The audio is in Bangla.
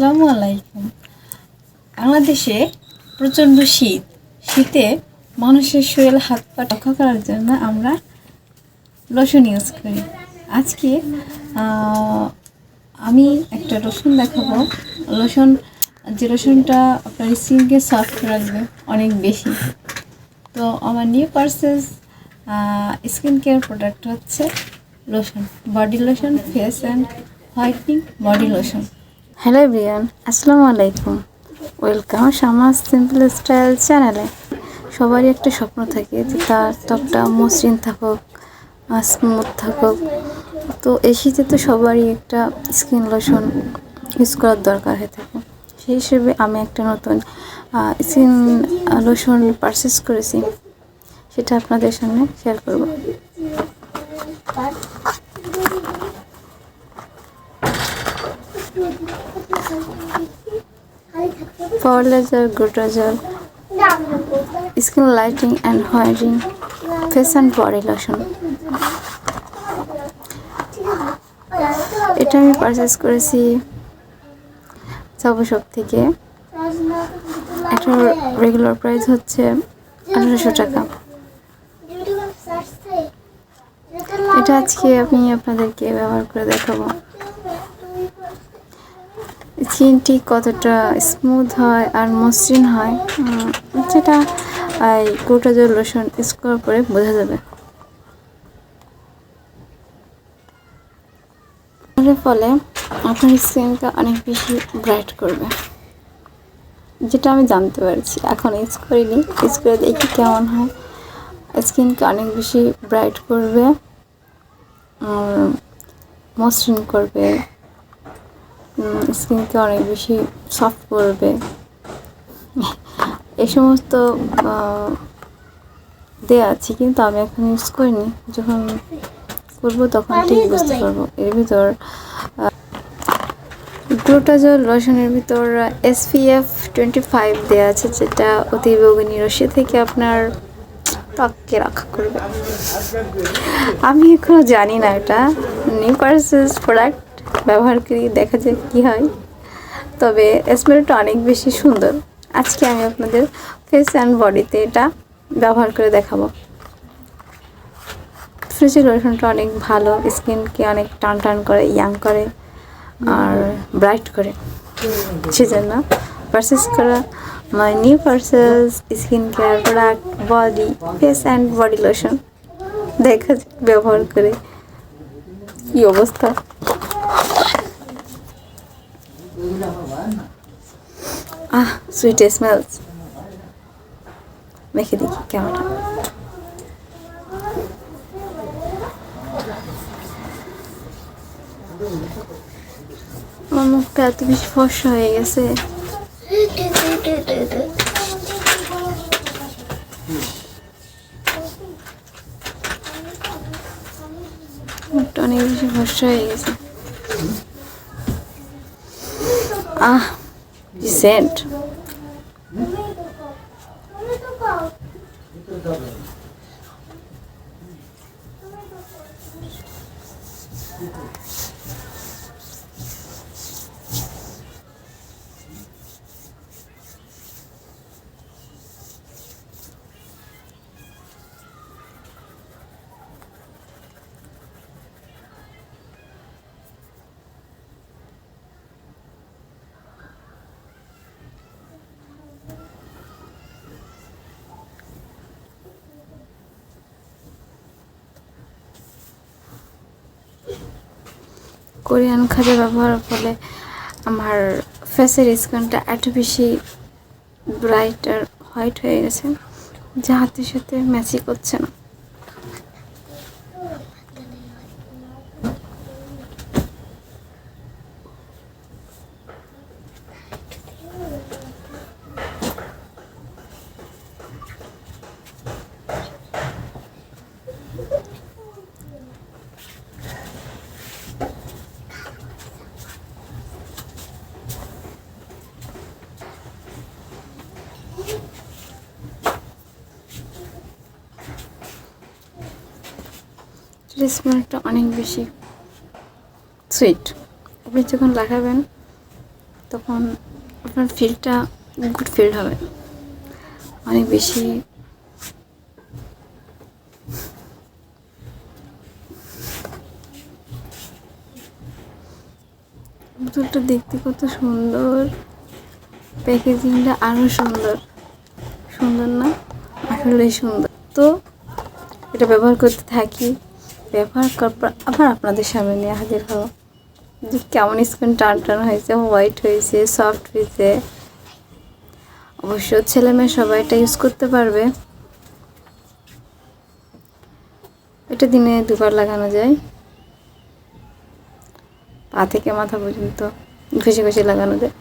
আসসালামু আলাইকুম। বাংলাদেশে প্রচণ্ড শীত। শীতে মানুষের শরীর, হাত পা রক্ষা করার জন্য আমরা লোশন ইউজ করি। আজকে আমি একটা লোশন দেখাবো। লোশন যে রসুনটা আপনার স্কিনকে সফট রাখবে অনেক বেশি। তো আমার new purchase skin care product হচ্ছে lotion body lotion face and whitening body lotion hello Brian আসসালামু আলাইকুম। ওয়েলকাম শামাস সিম্পল স্টাইল চ্যানেলে। সবারই একটা স্বপ্ন থাকে যে তার ত্বকটা মসৃণ থাকুক স্মুথ থাকুক। তো এই শীতে তো সবারই একটা স্কিন লোশন ইউজ করার দরকার হয়ে থাকে। সেই হিসেবে আমি একটা নতুন স্কিন লোশন পারচেস করেছি। সেটা আপনাদের সামনে শেয়ার করব। Power laser গ্লুটাজল skin lighting and whitening face and body lotion এটা আমি পারচেস করেছি শপ থেকে। এটার রেগুলার প্রাইস হচ্ছে আঠারোশো টাকা। এটা আজকে আমি আপনাদেরকে ব্যবহার করে দেখাবো। স্কিনটি কতটা স্মুথ হয় আর মসৃণ হয় সেটা এই গ্লুটাজল লোশন ইউজ করার পরে বোঝা যাবে। ফলে আপনার স্কিনটা অনেক বেশি ব্রাইট করবে। যেটা আমি জানতে পারছি, এখন ইউজ করিনি ইউজ করে দেখি কেমন হয়। স্কিনকে অনেক বেশি ব্রাইট করবে আর মসৃণ করবে। স্কিনকে অনেক বেশি সফট করবে। এই সমস্ত দেয়া আছে কিন্তু আমি এখন ইউজ করিনি। যখন করব তখন ঠিক বুঝতে পারব। এর ভিতর গ্লুটাজল লোশনের ভিতর এসপিএফ টোয়েন্টি ফাইভ দেওয়া আছে যেটা অতি বেগুনি রশ্মি থেকে আপনার ত্বককে রক্ষা করবে। আমি এখনও জানি না এটা। নিউ পার্সেস প্রোডাক্ট ব্যবহার করি দেখা যাক কী হয়। তবে স্মেলটা অনেক বেশি সুন্দর। আজকে আমি আপনাদের ফেস অ্যান্ড বডিতে এটা ব্যবহার করে দেখাবো। ফ্রিজের লোশনটা অনেক ভালো, স্কিনকে অনেক টান টান করে, ইয়াং করে আর ব্রাইট করে। সেজন্য পারচেস করা my new purchase skin care product body face and body lotion দেখা ব্যবহার করে কি অবস্থা। আহ সুইট স্মেলস মেখে দেখি, কেমন? আমার মুখটা এত বেশি ফর্সা হয়ে গেছে। মুখটা অনেক বেশি ফর্সা হয়ে গেছে। আহ সেন্ট কোরিয়ান খাদ্য ব্যবহারের ফলে আমার ফেসের স্কিনটা এত বেশি ব্রাইট আর হোয়াইট হয়ে গেছে। যা হাতের সাথে ম্যাচই করছে না। স্মেলটা অনেক বেশি সুইট আপনি যখন লাগাবেন, তখন আপনার ফিলটা গুড ফিল হবে। অনেক বেশি বোতলটা দেখতে কত সুন্দর। প্যাকেজিংটা আরও সুন্দর। সুন্দর না? আসলেই সুন্দর। তো এটা ব্যবহার করতে থাকি। ব্যবহার করার পর আবার আপনাদের সামনে নিয়ে হাজির হব। যে কেমন স্কিন টান টান হয়েছে হোয়াইট হয়েছে সফট হয়েছে। অবশ্য ছেলে মেয়ে সবাই এটা ইউজ করতে পারবে। এটা দিনে দুবার লাগানো যায়। পা থেকে মাথা পর্যন্ত ঘষে ঘষে লাগানো যায়।